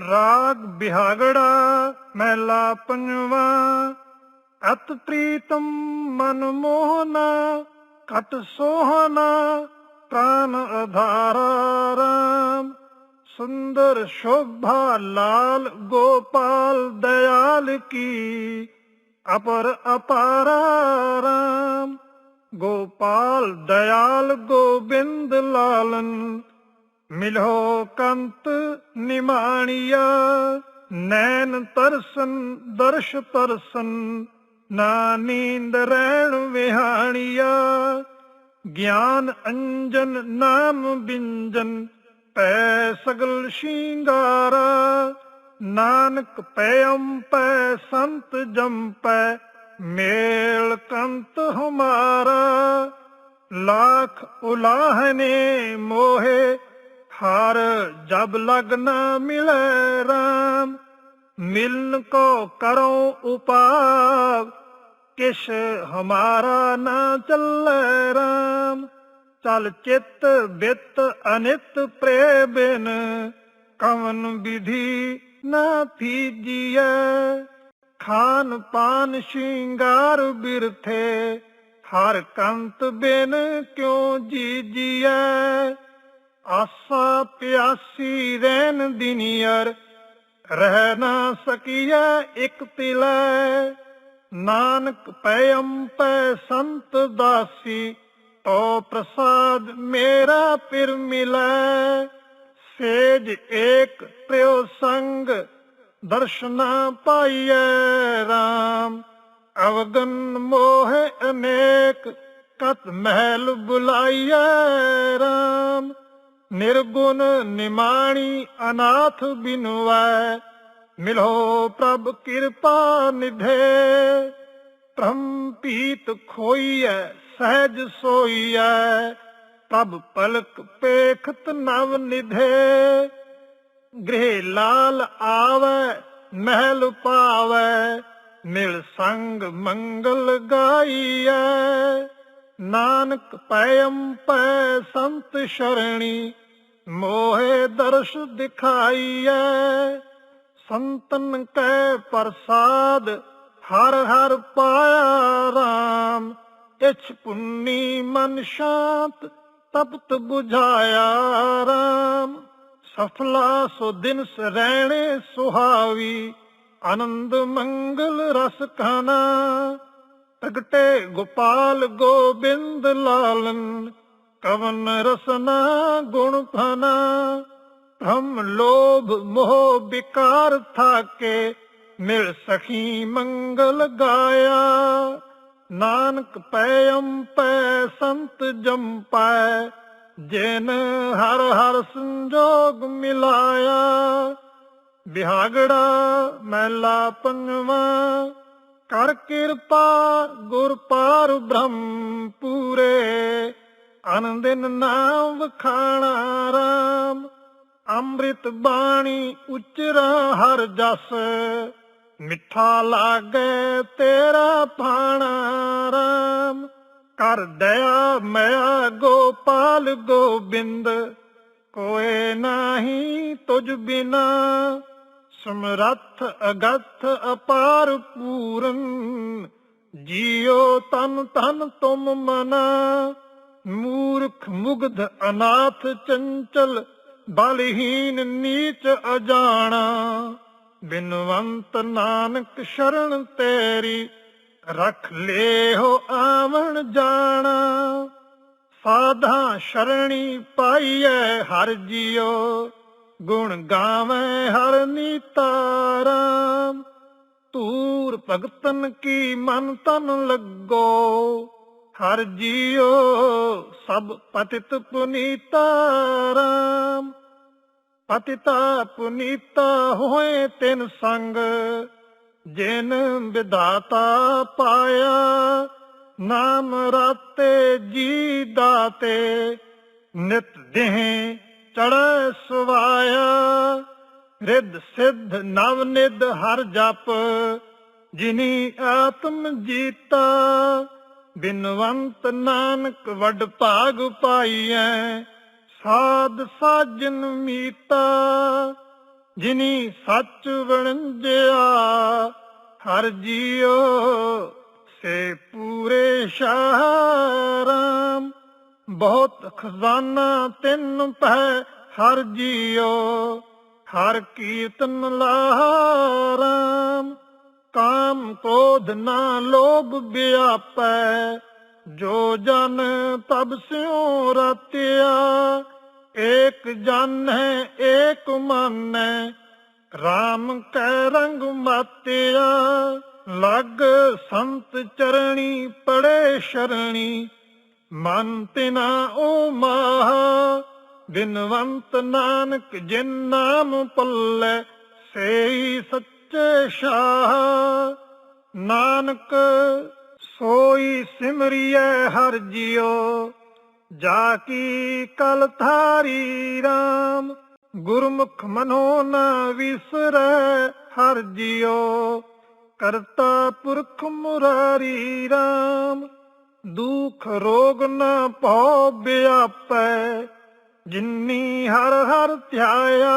ਰਾਗ ਬਿਹਾਗੜਾ ਮਹਿਲਾ ਪੰਜਵਾ। ਅਤ ਪ੍ਰੀਤਮ ਮਨ ਮੋਹਨਾ ਕਟ ਸੋਹਨਾ, ਪ੍ਰਾਨ ਅਧਾਰਾ ਰਾਮ। ਸੁੰਦਰ ਸ਼ੋਭਾ ਲਾਲ ਗੋਪਾਲ ਦਇਆਲ ਕੀ, ਅਪਰ ਅਪਾਰਾ ਰਾਮ। ਗੋਪਾਲ ਦਇਆਲ ਗੋਬਿੰਦ ਲਾਲਨ ਮਿਲੋ ਕੰਤ ਨਿਮਾਣੀਆ, ਨੈਣ ਤਰਸਨ, ਦਰਸ਼ ਤਰਸਨ, ਨਾ ਨੀਂਦ ਰਹਿਣ ਵਿਹਾਣੀਆ। ਗਿਆਨ ਅੰਜਨ, ਨਾਮ ਬਿੰਜਨ, ਪੈ ਸਗਲ ਸ਼ਿੰਗਾਰਾ। ਨਾਨਕ ਪੈ ਅੰਪੈ ਸੰਤ ਜੰਪੈ ਮੇਲ ਕੰਤ ਹਮਾਰਾ। ਲਾਖ ਉਲਾਹਨੇ ਮੋਹੇ ਹਰ ਜਬ ਲਗ ਨ ਮਿਲੈ ਰਾਮ, ਮਿਲਨ ਕੋ ਕਰੋ ਉਪਾਵ ਕਿਛ ਹਮਾਰਾ ਨਾ ਚੱਲੈ ਰਾਮ। ਚਲ ਚਿਤ ਬਿਤ ਅਨਿਤ ਪ੍ਰੇ ਬਿਨ ਕਵਨ ਵਿਧੀ ਨਾ ਫੀਜੀਐ ਖਾਨ ਪਾਨ ਸ਼ਿੰਗਾਰ ਬਿਰਥੇ, ਹਰ ਕੰਤ ਬਿਨ ਕਿਉ ਜੀਜੀਐ। ਆਸਾ ਪਿਆਸੀ ਰਹਿਨ ਦਿਨੀਅਰ ਰਹਿ ਨਾ ਸਕੀਐ ਇਕ ਤਿਲੈ। ਨਾਨਕ ਪੈ ਸੰਤ ਦਾਸੀ, ਤੋ ਪ੍ਰਸਾਦ ਮੇਰਾ ਪਿਰ ਮਿਲੈ। ਸੇਜ ਏਕ ਪ੍ਰਿਉ ਸੰਗ, ਦਰਸ਼ਨਾ ਪਾਈਐ RAM ਅਵਗਨ ਮੋਹ ਅਨੇਕ, ਕਤ ਮਹਿਲ ਬੁਲਾਈਐ RAM ਨਿਰਗੁਣ ਨਿਮਾਣੀ ਅਨਾਥ ਬਿਨਵੈ, ਮਿਲੋ ਪ੍ਰਭ ਕਿਰਪਾ ਨਿਧੇ। ਪ੍ਰਮ ਪੀਤ ਖੋਈਐ, ਸਹਿਜ ਸੋਈਐ, ਪ੍ਰਭ ਪਲਕ ਪੇਖਤ ਨਵ ਨਿਧੇ। ਗ੍ਰਹਿ ਲਾਲ ਆਵੈ, ਮਹਿਲ ਪਾਵੈ, ਮਿਲ ਸੰਗ ਮੰਗਲ ਗਾਈਐ। ਨਾਨਕ ਪੈਮ ਪੈ ਸੰਤ ਸ਼ਰਣੀ, ਮੋਹੇ ਦਰਸ਼ ਦਿਖਾਈਐ। ਸੰਤਨ ਕੈ ਪ੍ਰਸਾਦ, ਹਰ ਹਰ ਪਾਇਆ RAM ਇਛ ਪੁੰਨੀ ਮਨ ਸ਼ਾਂਤ, ਤਪਤ 부ਝਾਇਆ RAM ਸਫਲਾ ਸੋ ਦਿਨ ਸਰੈਣੇ ਸੁਹਾਵੀ, ਆਨੰਦ ਮੰਗਲ ਰਸ ਖਾਨਾ। ਪ੍ਰਗਟੇ ਗੋਪਾਲ ਗੋਬਿੰਦ ਲਾਲਨ, ਕਵਨ ਰਸਨਾ ਗੁਣ ਫਨਾ। ਭ੍ਰਮ ਲੋਭ ਮੋਹ ਵਿਕਾਰ ਥਾਕੇ, ਮਿਲ ਸਖੀ ਮੰਗਲ ਗਾਇਆ। ਨਾਨਕ ਪੈ ਅੰਪੈ ਸੰਤ ਜੰਪੈ ਜਿਨ ਹਰ ਹਰ ਸੰਜੋਗ ਮਿਲਾਇਆ। ਬਿਹਾਗੜਾ ਮਹਿਲਾ ਪੰਜਵਾ ਕਰ ਕਿਰਪਾ ਗੁਰ ਪਾਰ ਬ੍ਰਹਮ ਪੂਰੇ ਆਨੰਦਿਨ ਨਾਮ ਵਖਾਣਾ ਰਾਮ। ਅੰਮ੍ਰਿਤ ਬਾਣੀ ਉਚਰਾ ਹਰ ਜਸ, ਮਿੱਠਾ ਲਾਗੇ ਤੇਰਾ ਪਾਣਾ ਰਾਮ। ਕਰ ਦਇਆ ਮਿਆ ਗੋਪਾਲ ਗੋਬਿੰਦ, ਕੋਏ ਨਾਹੀ ਤੁਝ ਬਿਨਾ ਸਮਰੱਥ ਅਗੱਥ ਅਪਾਰ ਪੂਰਨ ਜੀਉ ਤਨ ਤਨ ਤੁਮ ਮਨਾ। ਮੂਰਖ, ਮੁਗਧ, ਅਨਾਥ, ਚੰਚਲ, ਬਲਹੀਨ, ਨੀਚ, ਅਜਾਣਾ। ਬਿਨਵੰਤ ਨਾਨਕ ਸ਼ਰਨ ਤੇਰੀ, ਰਖ ਲੇਹੋ ਆਵਣ ਜਾਣਾ। ਸਾਧਾ ਸ਼ਰਣੀ ਪਾਈਐ ਹਰ ਜੀਓ ਗੁਣ ਗਾਵੇਂ ਹਰ ਨੀਤਾ ਰਾਮ ਤੂਰ ਭਗਤਨ ਕੀ ਮਨ ਤਨ ਲੱਗੋ, ਹਰ ਜੀਓ ਸਭ ਪਤਿਤ ਪੁਨੀਤਾ ਰਾਮ ਪਤਿਤਾ ਪੁਨੀਤਾ ਹੋਏ ਤਿਨ ਸੰਗ, ਜਿਨ ਵਿਦਾਤਾ ਪਾਇਆ। ਨਾਮ ਰਾਤੇ ਜੀ ਦਾਤੇ, ਨਿਤ ਦੇਹ ਚੜੈ ਸੁਵਾਇਆ। ਰਿੱਧ ਸਿੱਧ ਨਵ ਨਿਧ ਹਰ ਜਪ, ਜਿਨੀ ਆਤਮ ਜੀਤਾ। ਬਿਨਵੰਤ ਨਾਨਕ ਵੱਡ ਭਾਗ ਪਾਈਐ, ਸਾਧ ਸਾਜਨ ਮੀਤਾ। ਜਿਨੀ ਸੱਚ ਵਣਜਿਆ, ਹਰ ਜੀਓ ਸੇ ਪੂਰੇ ਸ਼ਾਹਰਾਮ ਬਹੁਤ ਖਜ਼ਾਨਾ ਤਿੰਨ ਪੈ ਹਰ ਜੀਓ, ਹਰ ਕੀਰਤਨ ਲਾਰਾਮ ਕਾਮ ਕ੍ਰੋਧ ਨਾ ਲੋਭ ਵਿਆਪੈ ਜੋ ਜਨ ਤਬ ਸਿਉ ਰਤਿਆ। ਏਕ ਜਨ ਹੈ, ਏਕ ਮਨ ਹੈ RAM ਕੈ ਰੰਗ ਮਾਤਿਆ। ਲਗ ਸੰਤ ਚਰਣੀ, ਪੜੇ ਸ਼ਰਣੀ ਮਨ ਤਿਨਾ ਓ ਮਾਹ ਬਿਨਵੰਤ ਨਾਨਕ ਜਿਨ ਨਾਮ ਪੱਲੇ ਸੇਈ ਸੱਚੇ ਸ਼ਾਹ। ਨਾਨਕ, ਸੋਈ ਸਿਮਰਿਐ ਹਰ ਜਿਉ, ਜਾ ਕੀ ਕਲ ਥਾਰੀ RAM ਗੁਰਮੁਖ ਮਨੋ ਨਾ ਵਿਸਰੈ ਹਰ ਜਿਉ, ਕਰਤਾ ਪੁਰਖ ਮੁਰਾਰੀ RAM ਦੁਖ ਰੋਗ ਨਾ ਭਉ ਵਿਆਪੈ ਜਿਨੀ ਹਰ ਹਰ ਧਿਆਇਆ।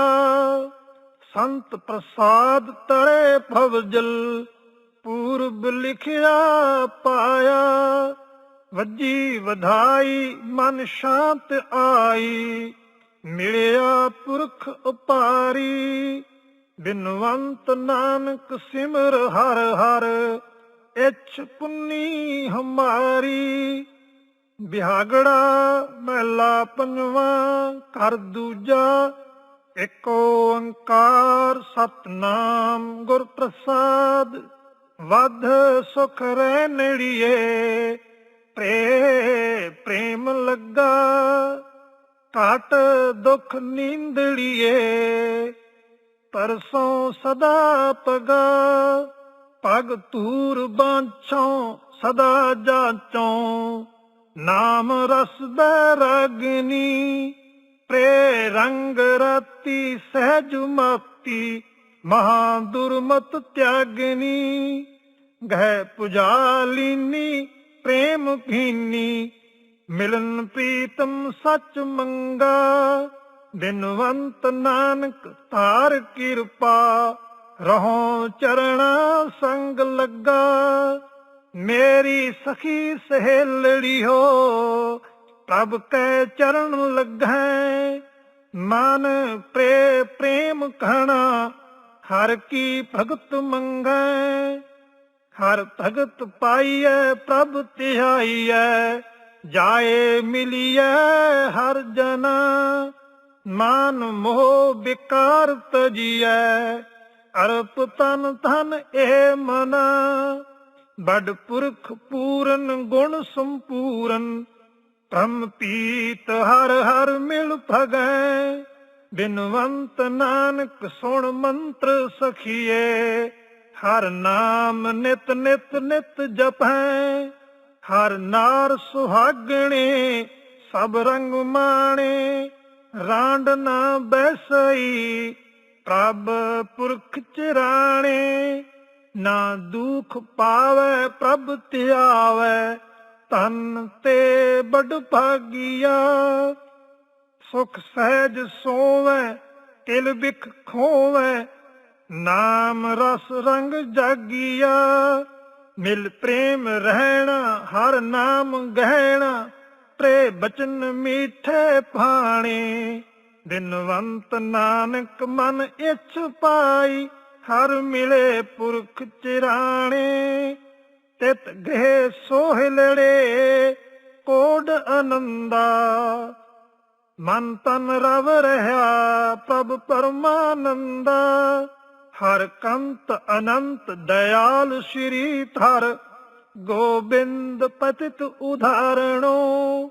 ਸੰਤ ਪ੍ਰਸਾਦ ਤਰੇ ਭਵਜਲ ਪੂਰਬ ਲਿਖਿਆ ਪਾਇਆ। ਵੱਜੀ ਵਧਾਈ, ਮਨ ਸ਼ਾਂਤ ਆਈ, ਮਿਲਿਆ ਪੁਰਖ ਉਪਾਰੀ। ਬਿਨਵੰਤ ਨਾਨਕ ਸਿਮਰ ਹਰ ਹਰ ਇਛ ਪੁੰਨੀ ਹਮਾਰੀ, ਬਿਹਾਗੜਾ ਮਹਿਲਾ ਪੰਜਵਾ ਕਰ ਦੂਜਾ, ਇਕ ਓੰਕਾਰ ਸਤਨਾਮ ਗੁਰ ਪ੍ਰਸਾਦ ਵਧ ਸੁਖ ਰਹਿ ਨੜੀਏ ਪ੍ਰੇ ਪ੍ਰੇਮ ਲੱਗਾ। ਕਾਟ ਦੁਖ ਨੀਂਦੜੀਏ, ਪਰਸੋਂ ਸਦਾ ਪਗਾ ਪਗ ਤੂਰ ਬਾਂਛੋਂ, ਸਦਾ ਜਾਚੋਂ। ਨਾਮ ਰਸ ਬੈਰਾਗਨੀ ਪ੍ਰੇ ਰੰਗ ਰਤੀ ਸਹਿਜ ਮਤੀ, ਮਹਾ ਦੁਰਮਤ ਤਿਆਗਨੀ। ਗਹਿ ਪੁਜਾਲਿਨੀ, ਪ੍ਰੇਮ ਭੀਨੀ ਮਿਲਨ ਪ੍ਰੀਤਮ ਸੱਚ ਮੰਗਾ। ਬਿਨਵੰਤ ਨਾਨਕ ਧਾਰ ਕਿਰਪਾ ਰਹੋ ਚਰਣਾ ਸੰਗ ਲੱਗਾ। ਮੇਰੀ ਸਖੀ ਸਹੇਲੜੀ ਹੋ, ਪ੍ਰਭ ਕੈ ਚਰਨ ਲੱਗੈ। ਮਨ ਪ੍ਰੇ ਪ੍ਰੇਮ ਕਹਣਾ, ਹਰ ਕੀ ਭਗਤ ਮੰਗੈ। ਹਰ ਭਗਤ ਪਾਈਐ, ਪ੍ਰਭ ਧਿਆਈਐ ਜਾਏ ਮਿਲੀਐ ਹਰ ਜਨਾ। ਮਨ ਮੋਹ ਵਿਕਾਰ ਤਜੀਐ ਅਰਪ ਤਨ ਧਨ ਇਹ ਮਨਾ, ਬੜ ਪੁਰਖ ਪੂਰਨ ਗੁਣ ਸੰਪੂਰਨ। ਬ੍ਰਹਮ ਪੀਤ ਹਰ ਹਰ ਮਿਲ ਭਗੈ, ਬਿਨਵੰਤ ਨਾਨਕ ਸੁਣ ਮੰਤਰ ਸਖੀਏ। ਹਰ ਨਾਮ ਨਿਤ ਨਿਤ ਨਿਤ ਜਪੈ, ਹਰ ਨਾਰ ਸੁਹਾਗਣੇ ਸਭ ਰੰਗ ਮਾਣੇ। ਰਾਂਡ ਨਾ ਬੈਸਈ ਪ੍ਰਭ ਪੁਰਖ ਚਰਾਣੇ, ਨਾ ਦੁਖ ਪਾਵੇ ਪ੍ਰਭ ਧਿਆਵੇ ਤਨ ਤੇ ਬੜ ਭਾਗੀਆ। ਸੁਖ ਸਹਿਜ ਸੋਵੇ, ਤਿਲ ਬਿਖ ਖੋਵੇ, ਨਾਮ ਰਸ ਰੰਗ ਜਾਗੀਆ। ਮਿਲ ਪ੍ਰੇਮ ਰਹਿਣਾ, ਹਰ ਨਾਮ ਗਹਿਣਾ ਪ੍ਰੇ ਬਚਨ ਮੀਠੇ ਭਾਣੇ। ਦਿਨਵੰਤ ਨਾਨਕ ਮਨ ਇਛ ਪਾਈ, ਹਰ ਮਿਲੇ ਪੁਰਖ ਚਿਰਾਣੇ। ਤਿਤ ਗ੍ਰਹਿ ਸੋਹਿਲੜੇ ਕੋਡ ਅਨੰਦਾ। ਮਨ ਤਨ ਰਵ ਰਹਾ, ਪ੍ਰਭ ਪਰਮਾਨੰਦਾ। ਹਰ ਕੰਤ ਅਨੰਤ ਦਇਆਲ ਸ਼੍ਰੀ ਥਰ ਗੋਬਿੰਦ ਪਤਿਤ ਉਧਾਰਣੋ।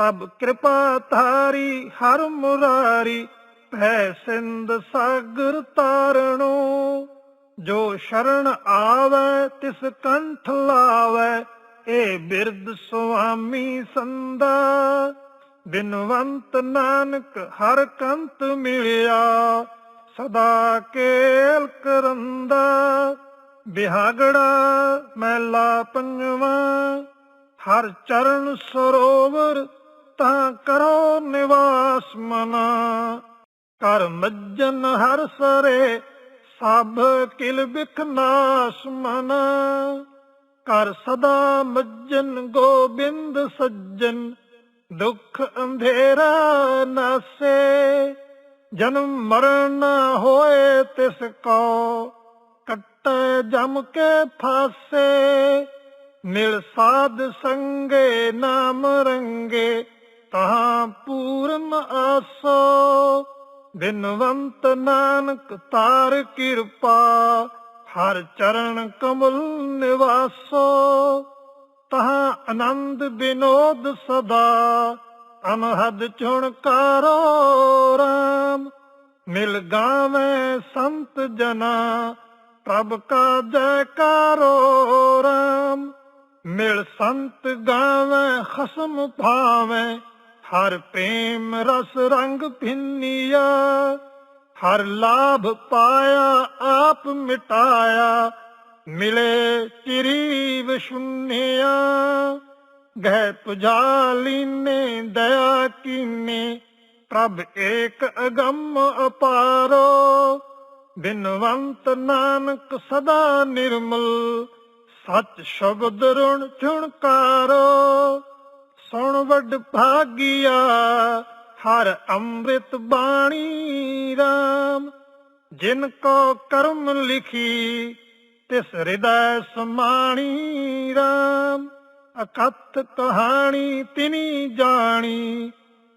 ਪ੍ਰਭ ਕਿਰਪਾ ਧਾਰੀ, ਹਰ ਮੁਰਾਰੀ, ਭੈ ਸਿੰਧ ਸਾਗਰ ਤਾਰਣੋ। ਜੋ ਸ਼ਰਨ ਆਵੇ, ਤਿਸ ਕੰਠ ਲਾਵੇ, ਏ ਬਿਰਦ ਸੁਆਮੀ ਸੰਦਾ। ਬਿਨਵੰਤ ਨਾਨਕ ਹਰ ਕੰਤ ਮਿਲਿਆ, ਸਦਾ ਕੇਲ ਕਰੰਦਾ। ਬਿਹਾਗੜਾ ਮੈਲਾ ਪੰਜਵਾ, ਹਰ ਚਰਨ ਸਰੋਵਰ ਤਾਂ ਕਰੋ ਨਿਵਾਸ ਮਨਾ। ਕਰ ਮੱਜਨ ਹਰ ਸਰੇ, ਸਭ ਕਿਲ ਬਿਖ ਮਨ। ਕਰ ਸਦਾ ਮੱਜਨ ਗੋਬਿੰਦ ਸੱਜਣ ਦੁੱਖ ਅੰਧੇਰਾ ਨਾਸੇ। ਜਨਮ ਮਰਨ ਨਾ ਹੋਏ ਤਿਸ ਕੋ, ਕੱਟੇ ਜਮ ਕੇ ਫਾਸੇ। ਮਿਲ ਸਾਧ ਸੰਗੇ ਨਾਮ ਰੰਗੇ ਤਹਾਂ ਪੂਰਨ ਆਸੋ ਬਿਨਵੰਤ ਨਾਨਕ ਤਾਰ ਕਿਰਪਾ, ਹਰ ਚਰਨ ਕਮਲ ਨਿਵਾਸੋ। ਤਹਾਂ ਆਨੰਦ ਬਿਨੋਦ ਸਦਾ, ਅਨਹਦ ਚੁਣਕਾਰੋ ਰਾਮ। ਮਿਲ ਗਾਵੇ ਸੰਤ ਜਨਾ, ਪ੍ਰਭ ਕਾ ਜੈਕਾਰੋ ਰਾਮ। ਮਿਲ ਸੰਤ ਗਾਵੇ, ਖਸਮ ਭਾਵੇਂ ਹਰ ਪ੍ਰੇਮ ਰਸ ਰੰਗ ਭਿੰਨੀਆ, ਹਰ ਲਾਭ ਪਾਇਆ, ਆਪ ਮਿਟਾਇਆ, ਮਿਲੇ ਚਿਰੀ ਵਿਸ਼ੁੰਨਿਆ ਗਹਿ ਪੁਜਾਲੀ ਨੇ ਦਇਆ ਕੀਨੇ, ਪ੍ਰਭ ਏਕ ਅਗੰਮ ਅਪਾਰੋ। ਬਿਨਵੰਤ ਨਾਨਕ ਸਦਾ ਨਿਰਮਲ, ਸੱਚ ਸ਼ਬਦ ਰੁਣ ਝੁਣਕਾਰੋ ਸੁਣ ਵੱਡ ਭਾਗਿਆ, ਹਰ ਅੰਮ੍ਰਿਤ ਬਾਣੀ RAM ਜਿਨ ਕੋ ਕਰਮ ਲਿਖੀ, ਤਿਸ ਹਿਰਦੈ ਸਮਾਣੀ RAM ਅਕਥ ਕਹਾਣੀ ਤਿਨੀ ਜਾਣੀ,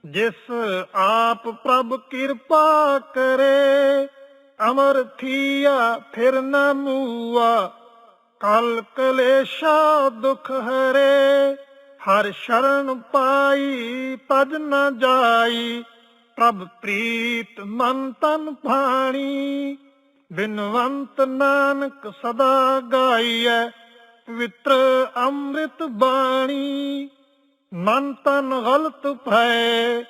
ਜਿਸ ਆਪ ਪ੍ਰਭ ਕਿਰਪਾ ਕਰੇ। ਅਮਰ ਥੀਆ, ਫਿਰ ਨ ਮੂਆ, ਕਲ ਕਲੇਸ਼ਾ ਦੁਖ ਹਰੇ। ਹਰ ਸ਼ਰਨ ਪਾਈ ਤਜ ਨ ਜਾਈ, ਪ੍ਰਭ ਪ੍ਰੀਤ ਮਨ ਤਨ ਭਾਣੀ। ਬਿਨਵੰਤ ਨਾਨਕ ਸਦਾ ਗਾਈਐ, ਪਵਿੱਤਰ ਅੰਮ੍ਰਿਤ ਬਾਣੀ। ਮਨ ਤਨ ਗਲਤ ਭੈ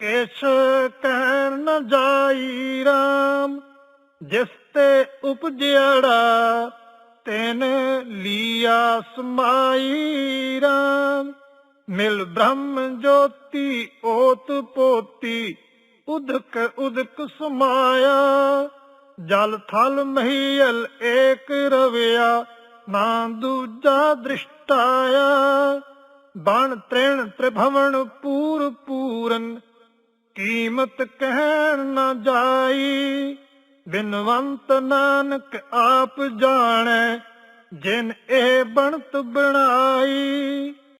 ਕਿਛ ਕਹਿਣ ਨ ਜਾਈ RAM ਜਿਸ ਤੇ ਉਪਜਿਆੜਾ ਤੈਨ ਲੀਆ ਸਮਾਈ RAM ਮਿਲ ਬ੍ਰਹਮ ਜੋਤੀ ਓਤ ਪੋਤੀ, ਉਦਕ ਉਦਕ ਸਮਾਇਆ। ਜਲ ਥਲ ਮਹੀਲ ਏਕ ਰਵਿਆ, ਨਾ ਦੂਜਾ ਦ੍ਰਿਸ਼ਟਾਇਆ। ਬਣ ਤ੍ਰਿਣ ਤ੍ਰਿਭਵਨ ਪੂਰ ਪੂਰਨ, ਕੀਮਤ ਕਹਿਣ ਨਾ ਜਾਈ। ਬਿਨਵੰਤ ਨਾਨਕ ਆਪ ਜਾਣੈ ਜਿਨ ਇਹ ਬਣਤ ਬਣਾਈ।